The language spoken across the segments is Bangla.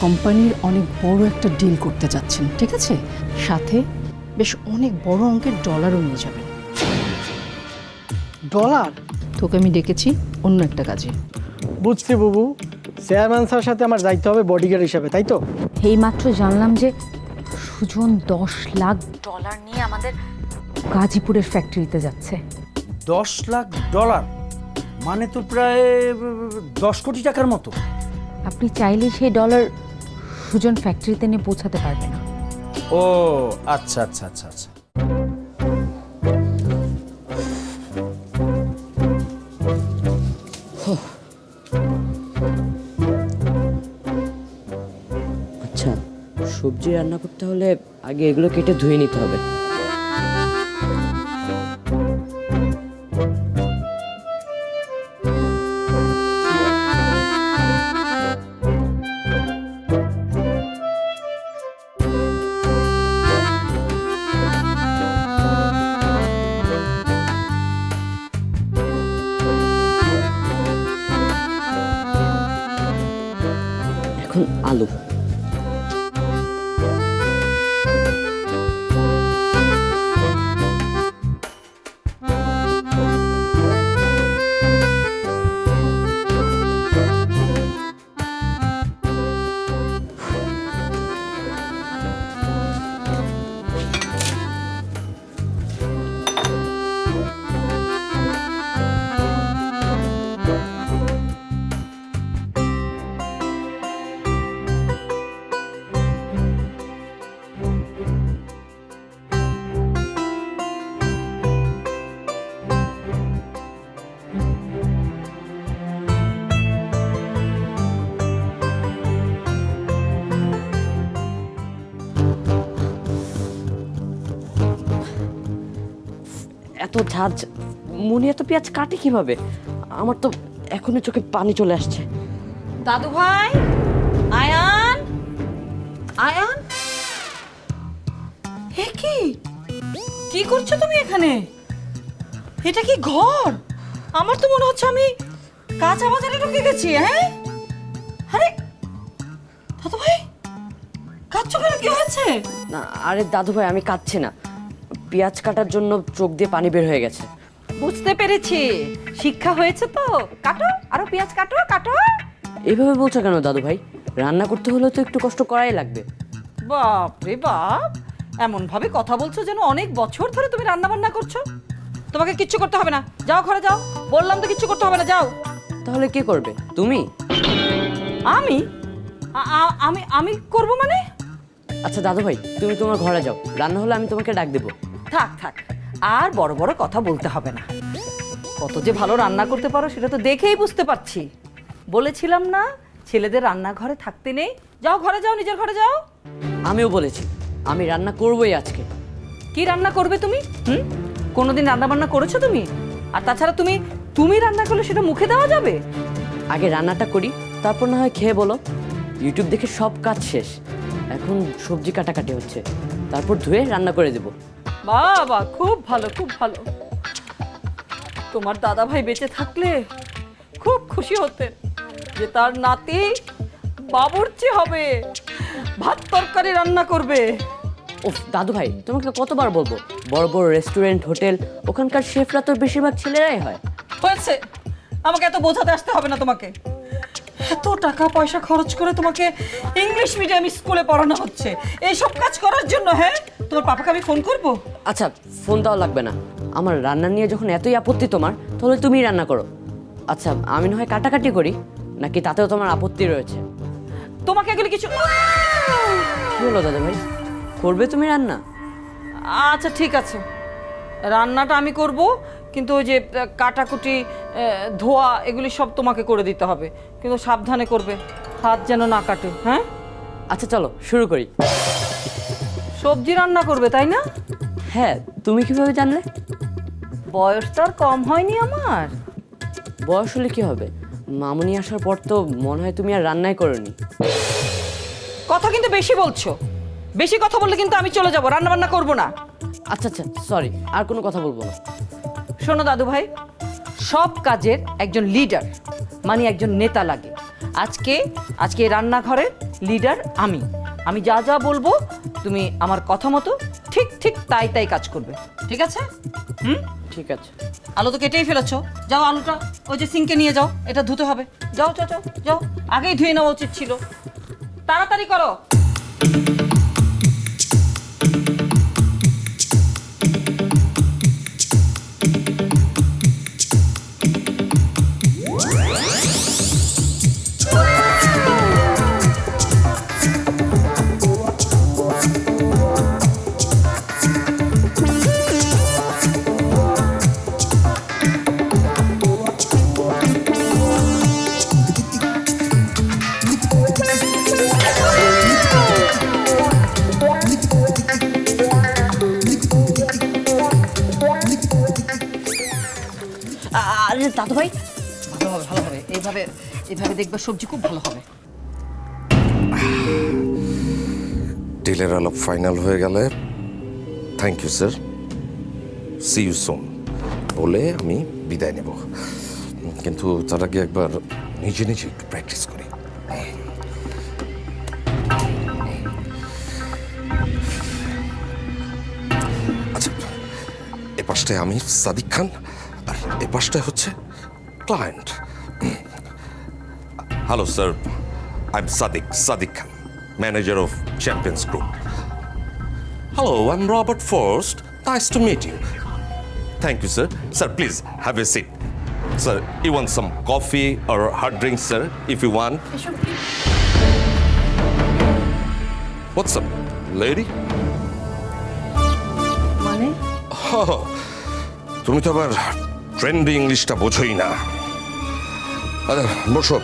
কোম্পানির অনেক বড় একটা ডিল করতে যাচ্ছেন ঠিক আছে? সাথে বেশ অনেক বড় অঙ্কের ডলারও নিয়ে যাবেন। ডলার তোকে আমি ডেকেছি অন্য একটা কাজে। বুঝছি বুবু। চেয়ারম্যান স্যার সাথে আমার যাইতে হবে বডিগার্ড হিসাবে তাই তো? এইমাত্র জানলাম যে সুজন দশ লাখ ডলার নিয়ে আমাদের গাজীপুরের ফ্যাক্টরিতে যাচ্ছে। দশ লাখ ডলার মানে তো প্রায় দশ কোটি টাকার মতো। আপনি চাইলে সেই ডলার সুজন ফ্যাক্টরিতে নিয়ে পৌঁছাতে পারবে না। ও আচ্ছা আচ্ছা আচ্ছা আচ্ছা। আচ্ছা সবজি রান্না করতে হলে আগে এগুলো কেটে ধুয়ে নিতে হবে। এত ঝাঁঝ মনে এত পেঁয়াজ কাটে কীভাবে? আমার তো এখনই চোখে পানি চলে আসছে। দাদু ভাই আয়ান আয়ান? হে কি? কি করছ তুমি এখানে? এটা কি ঘর? আমার তো মনে হচ্ছে আমি কাঁচা বাজারে ঢুকে গেছি হ্যাঁ? আরে দাদু ভাই কাচ্ছ কেন? কি হয়েছে? না আরে দাদু ভাই আমি কাঁদছি না। পেঁয়াজ কাটার জন্য চোখ দিয়ে পানি বের হয়ে গেছে। বুঝতে পেরেছি। শিক্ষা হয়েছে তো। কাটো আরও পেঁয়াজ কাটো কাটো। এইভাবে বলছো কেন দাদু ভাই রান্না করতে হলে তো একটু কষ্ট করাই লাগবে। বাপ রে বাপ! এমন ভাবে কথা বলছো যেন অনেক বছর ধরে তুমি রান্না বান্না করছ। তোমাকে কিচ্ছু করতে হবে না। যাও ঘরে যাও। বললাম তো কিচ্ছু করতে হবে না। যাও। তাহলে কি করবে? তুমি? আমি? আমি আমি করব মানে? আচ্ছা দাদু ভাই তুমি তোমার ঘরে যাও। রান্না হলে আমি তোমাকে ডাক দেবো। থাক থাক। আর বড় বড় কথা বলতে হবে না। কত যে ভালো রান্না করতে পারো সেটা তো দেখেই বুঝতে পারছি। বলেছিলাম না ছেলেদের রান্নাঘরে থাকতে নেই। যাও ঘরে যাও নিজের ঘরে যাও। আমিও বলেছি আমি রান্না করবোই আজকে। কি রান্না করবে তুমি? হুম? কোনোদিন রান্না বান্না করেছ তুমি? আর তাছাড়া তুমি তুমি রান্না করলে সেটা মুখে দেওয়া যাবে? আগে রান্নাটা করি তারপর না হয় খেয়ে বলো। ইউটিউব দেখে সব কাজ শেষ। এখন সবজি কাটাকাটি হচ্ছে। তারপর ধুয়ে রান্না করে দেবো। বাবা খুব ভালো খুব ভালো। তোমার দাদা ভাই বেঁচে থাকলে খুব খুশি হতেন যে তার নাতি বাবুর্চি হবে ভাত তরকারি রান্না করবে। ওফ দাদু ভাই তোমাকে কতবার বলব বড় বড় রেস্টুরেন্ট হোটেল ওখানকার শেফরা তো বেশিরভাগ ছেলেরাই হয়। হয়েছে। আমাকে এত বোঝাতে আসতে হবে না তোমাকে। এত টাকা পয়সা খরচ করে তোমাকে ইংলিশ মিডিয়াম স্কুলে পড়ানো হচ্ছে। এইসব কাজ করার জন্য হ্যাঁ? তোমার পাপাকে আমি ফোন করব? আচ্ছা ফোন দেওয়া লাগবে না। আমার রান্না নিয়ে যখন এতই আপত্তি তোমার তাহলে তুমি রান্না করো। আচ্ছা আমি না হয় কাটাকাটি করি নাকি তাতেও তোমার আপত্তি রয়েছে? তোমাকে এগুলি কিছু কি হলো দাদু ভাই? করবে তুমি রান্না? আচ্ছা ঠিক আছে। রান্নাটা আমি করব কিন্তু ওই যে কাটাকুটি ধোয়া এগুলি সব তোমাকে করে দিতে হবে। কিন্তু সাবধানে করবে হাত যেন না কাটে হ্যাঁ? আচ্ছা চলো শুরু করি। সবজি রান্না করবে তাই না? হ্যাঁ তুমি কীভাবে জানলে? বয়স তো আর কম হয়নি আমার। বয়স হলে কি হবে? মামুনি আসার পর তো মনে হয় তুমি আর রান্নাই করনি। কথা কিন্তু বেশি বলছো। বেশি কথা বললে কিন্তু আমি চলে যাব রান্না বান্না করব না। আচ্ছা আচ্ছা সরি আর কোনো কথা বলব না। শোনো দাদু ভাই সব কাজের একজন লিডার মানে একজন নেতা লাগে। আজকে আজকে রান্নাঘরের লিডার আমি। আমি যা যা বলব, তুমি আমার কথা মতো ঠিক ঠিক তাই তাই কাজ করবে। ঠিক আছে? হুম? ঠিক আছে। আলো তো কেটেই ফেলেছো। যাও আলুটা, ওই যে সিঙ্কে নিয়ে যাও, এটা ধুতে হবে। যাও যাও যাও আগেই ধুয়ে নেওয়া উচিত ছিল। তাড়াতাড়ি করো। এইভাবে দেখবে সবজি খুব ভালো হবে। ডিলের আলাপ ফাইনাল হয়ে গেলে thank you sir see you soon বলে আমি বিদায় নেব। কিন্তু তার আগে একবার নিজে নিজে একটু প্র্যাকটিস করি। আচ্ছা এ পাশটায় আমি সাদিক খান, আর এ পাশটায় হচ্ছে client hello sir I am Sadiq Sadiq Khan manager of Champions Group hello I am Robert first nice to meet you thank you sir sir please have a seat sir you want some coffee or hard drink sir if you want what's up lady মানে? তুমি তো আবার ট্রেন্ডি ইংলিশটা বোঝোই না। আচ্ছা বসো।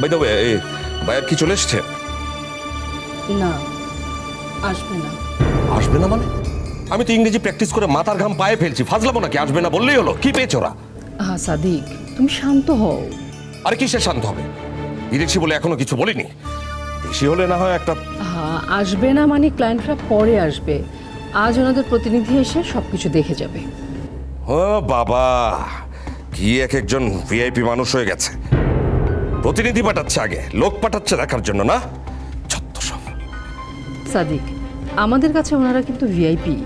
বাই দ্য ওয়ে বাইরে কি চলে এসছে? না আসবে না। আসবে না মানে? আমি তো ইংরেজি প্র্যাকটিস করে মাথার ঘাম পায়ে ফেলছি ফাজলামো নাকি? আসবে না বললেই হলো। কি পেয়েছ ওরা? হ্যাঁ সাদিক তুমি শান্ত হও। আরে কিসে শান্ত হবে? বিদেশি বলে এখনও কিছু বলিনি। দেশি হলে না হয় একটা হ্যাঁ আসবে না মানে ক্লায়েন্টরা পরে আসবে। আজ ওনাদের প্রতিনিধি এসে সব কিছু দেখে যাবে। ও বাবা কি এক একজন ভিআইপি মানুষ হয়ে গেছে। প্রতিনিধি পাঠাচ্ছে আগে লোক পাঠাচ্ছে দেখার জন্য না? ছত্ত সব সাদিক আমাদের কাছে ওনারা কিন্তু ভিআইপি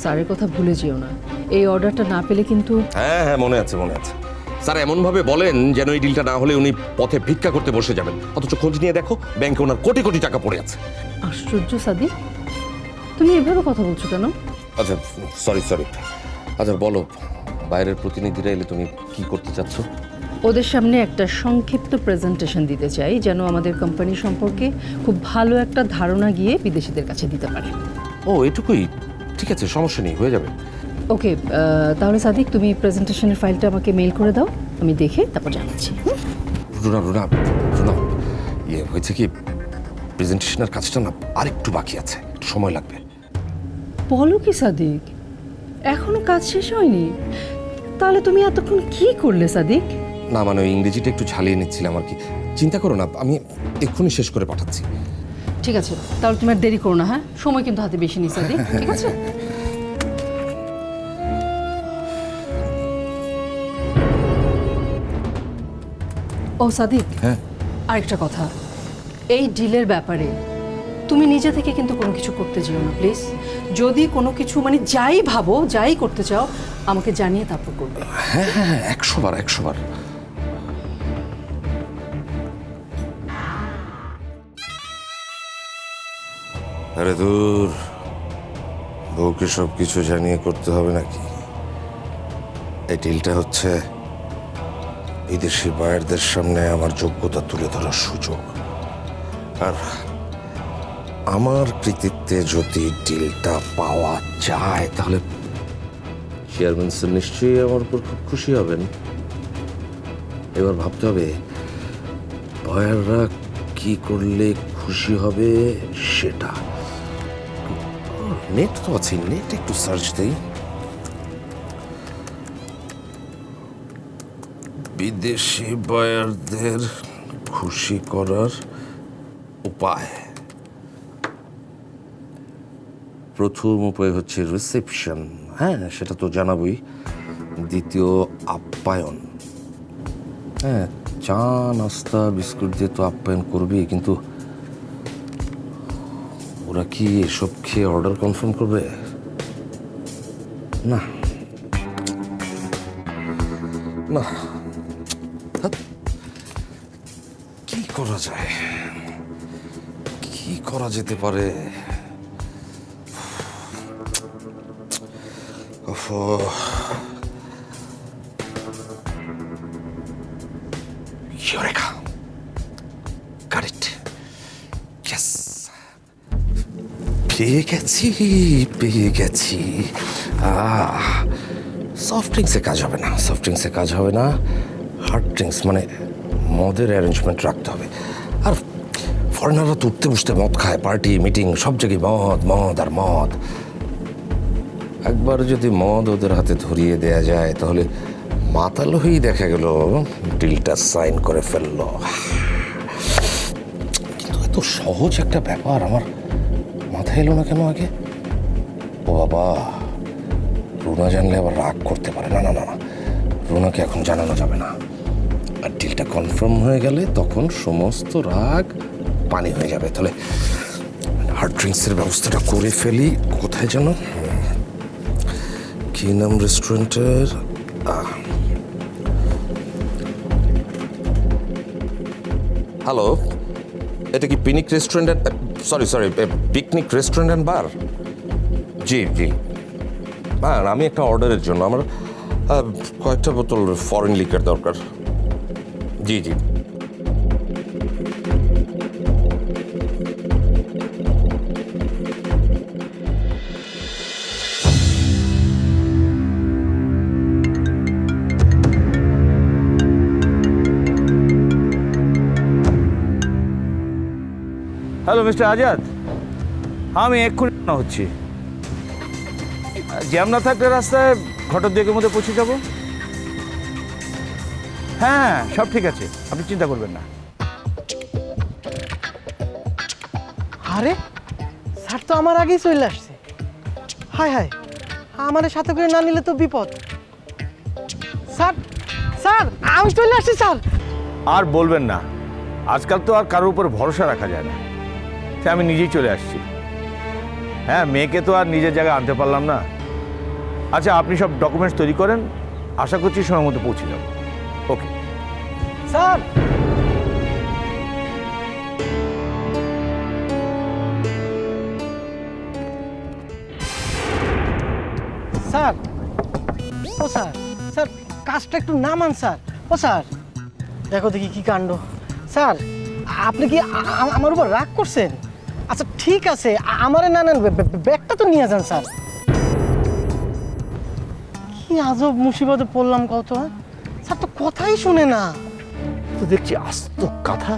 স্যারের কথা ভুলে যেও না। এই অর্ডারটা না পেলে কিন্তু হ্যাঁ হ্যাঁ মনে আছে মনে আছে। স্যার এমনভাবে বলেন যেন এই ডিলটা না হলে উনি পথে ভিক্ষা করতে বসে যাবেন। অথচ খোঁজ নিয়ে দেখো ব্যাংকে ওনার কোটি কোটি টাকা পড়ে আছে। আশ্চর্য সাদিক। তুমি এভাবে কথা বলছো কেন? আচ্ছা সরি সরি আচ্ছা বলো বাইরের প্রতিনিধিরা এলে তুমি কি করতে চাচ্ছ? ওদের সামনে একটা সংক্ষিপ্ত প্রেজেন্টেশন দিতে চাই যেন আমাদের কোম্পানি সম্পর্কে খুব ভালো একটা ধারণা গিয়ে বিদেশিদের কাছে দিতে পারে। ও এটুকুই। ঠিক আছে সমস্যা নেই হয়ে যাবে। ওকে তাহলে সাদিক তুমি প্রেজেন্টেশনের ফাইলটা আমাকে মেল করে দাও আমি দেখে তারপর জানাচ্ছি? রুনা রুনা রুনা ইয়ে হয়েছে কি প্রেজেন্টেশনের কাজটা না আরেকটু বাকি আছে একটু সময় লাগবে। বলো কি সাদিক এখনও কাজ শেষ হয়নি? তাহলে তুমি এতক্ষণ কি করলে সাদিক? না মানে ওই ইংরেজিটা একটু ঝালিয়ে নিচ্ছিলাম আর কি। চিন্তা করো না আমি এক্ষুনি শেষ করে পাঠাচ্ছি। ঠিক আছে তাহলে তুমি আর দেরি করো না হ্যাঁ? সময় কিন্তু হাতে বেশি সাদিক ঠিক আছে? ও সাদিক হ্যাঁ। আরেকটা কথা। এই ডিলের ব্যাপারে তুমি নিজে থেকে কিন্তু কোনো কিছু করতে যেও না প্লিজ। যদি কোনো কিছু মানে যাই ভাবো যাই করতে চাও আমাকে জানিয়ে তারপর করবে। হ্যাঁ হ্যাঁ হ্যাঁ, একশো আরে দূর। বউকে সব কিছু জানিয়ে করতে হবে নাকি? এই ডিলটা হচ্ছে বিদেশি বায়ারদের সামনে আমার যোগ্যতা তুলে ধরার সুযোগ। আর আমার কৃতিত্বে যদি ডিলটা পাওয়া যায়, তাহলে চেয়ারম্যান স্যার নিশ্চয়ই আমার উপর খুব খুশি হবেন। এবার ভাবতে হবে, বয়াররা কি করলে খুশি হবে সেটা। নেট তো আছে, নেট একটু সার্চ দেই। বিদেশি বয়ারদের খুশি করার উপায়। প্রথম উপায় হচ্ছে রিসেপশন হ্যাঁ সেটা তো জানাবই। দ্বিতীয়, আপ্যায়ন। হ্যাঁ চা, নাস্তা, বিস্কুট দিয়ে তো আপ্যায়ন করবি কিন্তু ওরা কি এসব খেয়ে অর্ডার কনফার্ম করবে? না। না। কি করা যায়? কি করা যেতে পারে? পেয়ে গেছি পেয়ে গেছি। সফট ড্রিঙ্কসে কাজ হবে না সফট ড্রিঙ্কসে কাজ হবে না। হার্ড ড্রিঙ্কস মানে মদের অ্যারেঞ্জমেন্ট রাখতে হবে। আর ফরেনাররা তো উঠতে বসতে মদ খায় পার্টি মিটিং সব জায়গায় মদ মদ আর মদ। একবার যদি মদ ওদের হাতে ধরিয়ে দেয়া যায়, তাহলে মাতাল হয়েই দেখা গেল, ডিলটা সাইন করে ফেলল। কিন্তু এত সহজ একটা ব্যাপার, আমার মাথায় এলো না কেন আগে? ও বাবা, রুনা জানলে আবার রাগ করতে পারে। না না না রুনাকে এখন জানানো যাবে না। আর ডিলটা কনফার্ম হয়ে গেলে তখন সমস্ত রাগ পানি হয়ে যাবে। তাহলে হার্ড ড্রিঙ্কসের ব্যবস্থাটা করে ফেলি। কোথায় যেন? কি নাম রেস্টুরেন্টের হ্যালো এটা কি পিনিক restaurant sorry sorry picnic restaurant and bar জি জি। হ্যাঁ আমি একটা অর্ডারের জন্য আমার কয়েকটা বোতল ফরেন লিকার দরকার। জি জি। মিস্টার আজাদ আমি এক্ষুনি হচ্ছি। জ্যাম না থাকলে রাস্তায় ঘটর দিকের মধ্যে পৌঁছে যাব? হ্যাঁ সব ঠিক আছে আপনি চিন্তা করবেন না। আরে স্যার তো আমার আগেই চলে আসছে। হায় হায় আমার সাথে করে না নিলে তো বিপদ। স্যার স্যার আমি চলে আসছি স্যার। আর বলবেন না আজকাল তো আর কারোর উপর ভরসা রাখা যায় না। তাই আমি নিজেই চলে আসছি। হ্যাঁ মেয়েকে তো আর নিজের জায়গায় আনতে পারলাম না। আচ্ছা আপনি সব ডকুমেন্টস তৈরি করেন, আশা করছি সময় মতো পৌঁছে যাব। ওকে। স্যার! স্যার! ও স্যার স্যার, কাজটা একটু নামান, স্যার। ও স্যার, দেখো দেখি কি কাণ্ড। স্যার, আপনি কি আমার উপর রাগ করছেন? আচ্ছা ঠিক আছে আমারে না নেন ব্যাগটা তো নিয়ে যান, স্যার। কি আজব মুসিবতে পড়লাম কত? স্যার তো কথাই শুনে না। তো দেখছি আস্ত কথা।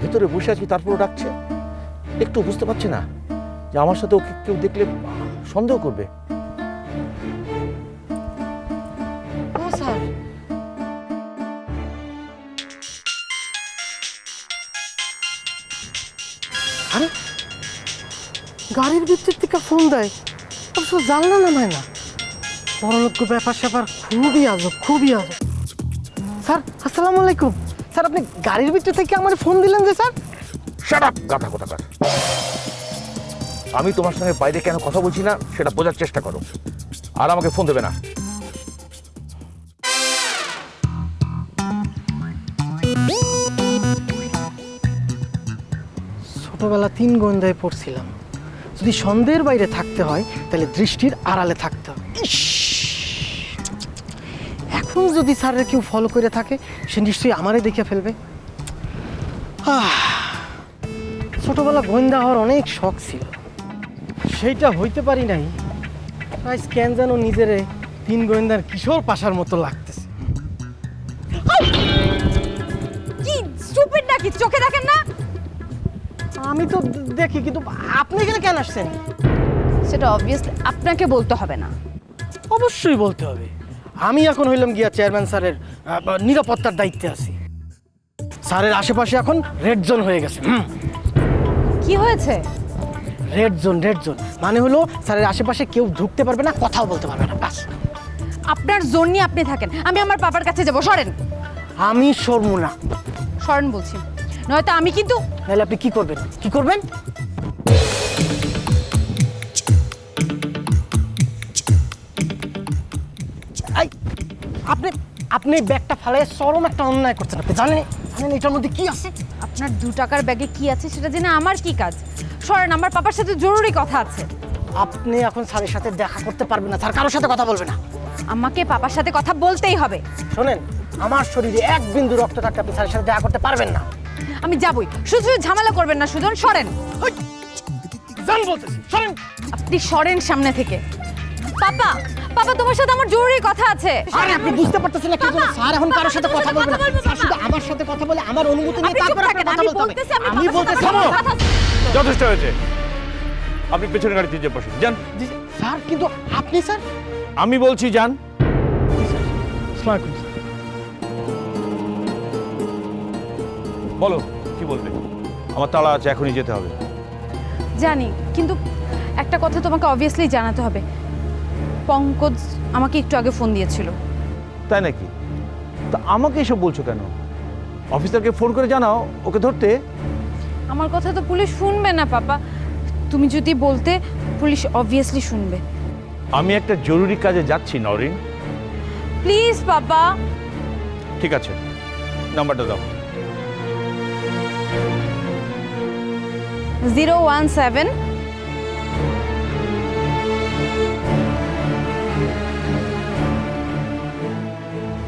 ভেতরে বসে আছি তারপর ডাকছে। একটু বুঝতে পারছি না যে আমার সাথে ওকে কেউ দেখলে সন্দেহ করবে। গাড়ির ভিতর থেকে ফোন দেয়। অবশ্য জানলা নামায় না। বড়লোক ব্যাপার স্যাপার খুবই আজব খুবই আজব। স্যার আসসালামু আলাইকুম। স্যার আপনি গাড়ির ভিতর থেকে আমার ফোন দিলেন যে স্যার? শাট আপ কোথাকার। আমি তোমার সঙ্গে বাইরে কেন কথা বলছি না সেটা বোঝার চেষ্টা করো। আর আমাকে ফোন দেবে না। ছোটবেলা তিন গোয়েন্দায় পড়ছিলাম। যদি সন্দেহের বাইরে থাকতে হয়, তাহলে দৃষ্টির আড়ালে থাকতে হবে। এখন যদি স্যারের কেউ ফলো করে থাকে, সে নিশ্চয়ই আমারে দেখে ফেলবে! ছোটবেলা গোয়েন্দা হওয়ার অনেক শখ ছিল। সেইটা হইতে পারি নাই। আজ কেন যেন নিজেরে তিন গোয়েন্দার কিশোর পাশার মতো লাগতেছে। কি নাকি? চোখে দেখেন না? আমি তো দেখি কিন্তু আপনি এখানে কেন আসছেন? সেটা অবভিয়াসলি আপনাকে বলতে হবে না। অবশ্যই বলতে হবে। আমি এখন হইলাম গিয়া চেয়ারম্যান স্যারের নিরাপত্তার দায়িত্বে আছি। স্যারের আশেপাশে এখন রেড জোন হয়ে গেছে কি হয়েছে? রেড জোন রেড জোন মানে হলো স্যারের আশেপাশে কেউ ঢুকতে পারবে না কথাও বলতে পারবে না ব্যাস আপনার জোন নিয়ে আপনি থাকেন আমি আমার বাবার কাছে যাব সরেন। আমি সরমু না। সরেন বলছি। নয়তো আমি কিন্তু তাহলে আপনি কি করবেন? কি করবেন? আপনি আপনি ব্যাগটা ফালাই চরম একটা অন্যায় করছেন আপনি জানেন জানেন এটার মধ্যে কি আছে? আপনার দু টাকার ব্যাগে কি আছে সেটা জেনে আমার কি কাজ? সরেন আমার পাপার সাথে জরুরি কথা আছে। আপনি এখন স্যারের সাথে দেখা করতে পারবেন না স্যার কারোর সাথে কথা বলবে না। আমাকে পাপার সাথে কথা বলতেই হবে। শোনেন আমার শরীরে এক বিন্দু রক্ত থাকতে আপনি স্যারের সাথে দেখা করতে পারবেন না। আমি যাবই শুধু শুধু ঝামেলা করবেন না সুজন সরেন জান বলতেছি শোনেন আপনি সরেন সামনে থেকে পাপা পাপা তোমার সাথে আমার জরুরি কথা আছে আরে আপনি বুঝতে পারতেছেন না কি জন্য স্যার এখন কারোর সাথে কথা বলবে না স্যার শুধু আমার সাথে কথা বলে আমার অনুমতি নিয়ে তারপর আপনার কথা আমি বলতে হবে বলতেছি, আমি বলতেছি থামো। যথেষ্ট হয়েছে আপনি পেছনে গাড়িতে যে বসুন যান স্যার কিন্তু আপনি স্যার আমি বলছি যান বলো কি বলবে? আমার তাড়া আছে এখনই যেতে হবে। জানি কিন্তু একটা কথা তোমাকে অবভিয়াসলি জানাতে হবে। পঙ্কজ আমাকে একটু আগে ফোন দিয়েছিল। তাই নাকি? তা আমাকে এসব বলছো কেন? অফিসারকে ফোন করে জানাও ওকে ধরতে। আমার কথা তো পুলিশ শুনবে না পাপা। তুমি যদি বলতে পুলিশ অবভিয়াসলি শুনবে। আমি একটা জরুরি কাজে যাচ্ছি নরিন। প্লিজ পাপা। ঠিক আছে নাম্বারটা দাও। Zero one seven.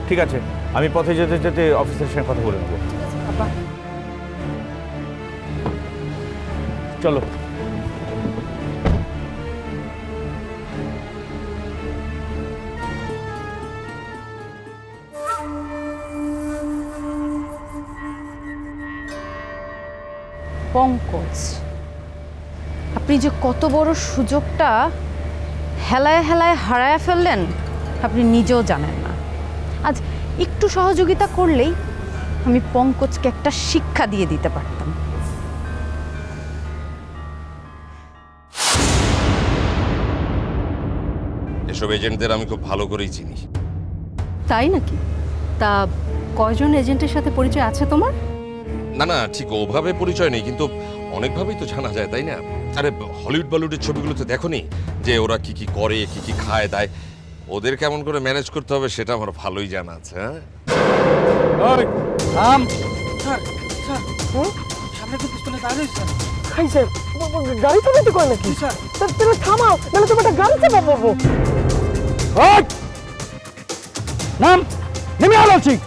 ঠিক আছে আমি পথে যেতে যেতে অফিসের সঙ্গে কথা বলে নেব। চলো। পঙ্কজ আপনি যে কত বড় সুযোগটা হেলায় হেলায় হারায় ফেললেন আপনি নিজেও জানেন না। আজ একটু সহযোগিতা করলেই আমি পঙ্কজকে একটা শিক্ষা দিয়ে দিতে পারতাম। এসব এজেন্টদের আমি খুব ভালো করেই চিনি। তাই নাকি? তা কয়জন এজেন্টের সাথে পরিচয় আছে তোমার? না না ঠিক ওভাবে পরিচয় নেই কিন্তু অনেকভাবেই তো জানা যায় তাই না? আরে হলিউড বলিউডের ছবিগুলো তো দেখোনি যে ওরা কি কি করে কি কি খায় দায়? ওদের কেমন করে ম্যানেজ করতে হবে সেটা আমার ভালোই জানা আছে হ্যাঁ? থাম স্যার স্যার সামনে তো পিস্তলে দাঁড়িয়ে রয়েছে, স্যার। খাইছে গাড়ি চালাতে কয় নাকি? স্যার। স্যার তুমি থামাও নাহলে তুমি একটা নাম নেমে আলো ঠিক